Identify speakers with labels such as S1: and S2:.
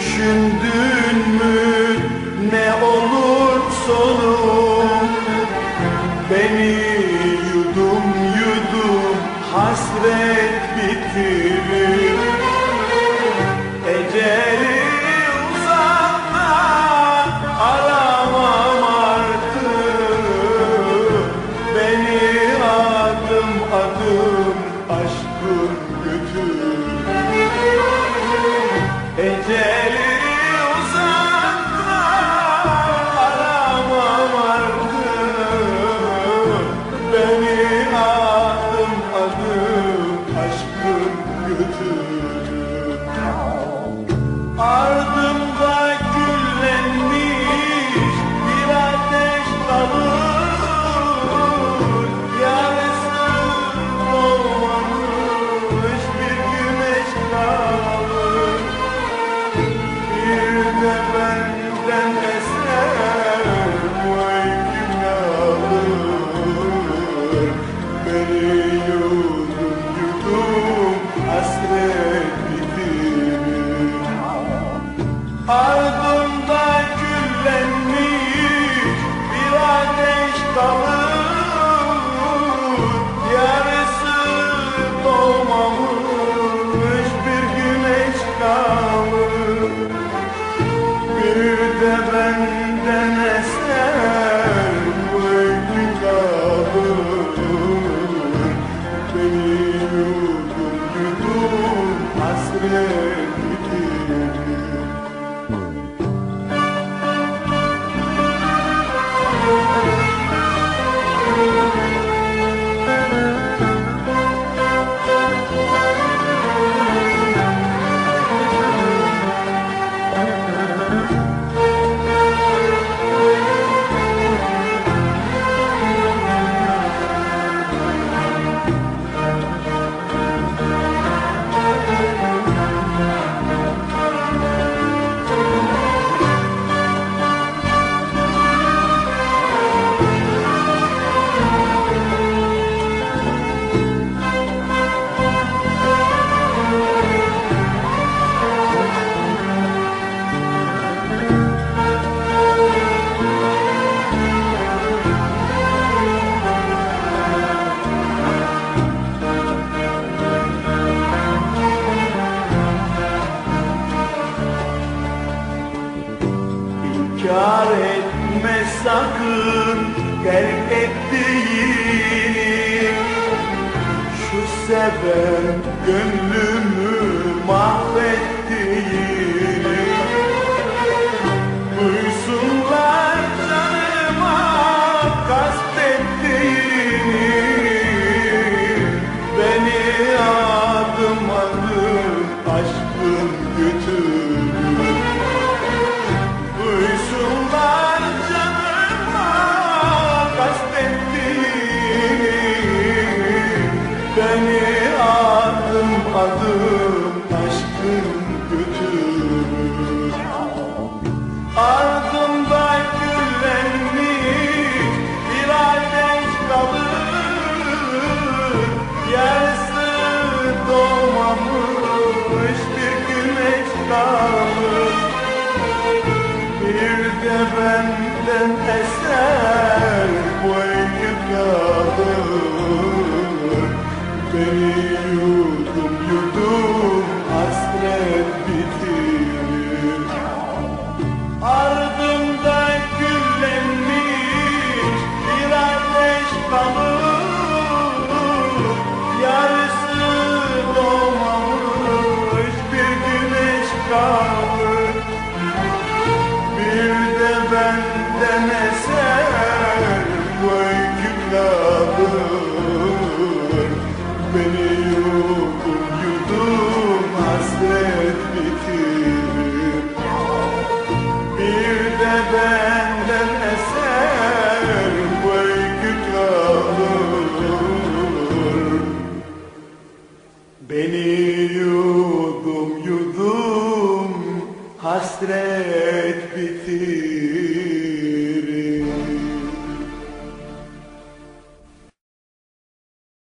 S1: Düşündün mü? Ne olur sonum Beni yudum yudum hasret bitirir Ardımda küllenmiş bir ateş kalır Yarısı doğmamış bir güneş kalır Bir de benden terk ettiğini Şu seven gönlümü mahvettiğini benden eser bu kalır Beni yudum yudum hasret bitirir. Ardımda kalır Beni yudum yudum hasret bitirir Bir de benden eser bu öykü kalır. Beni yudum yudum hasret bitir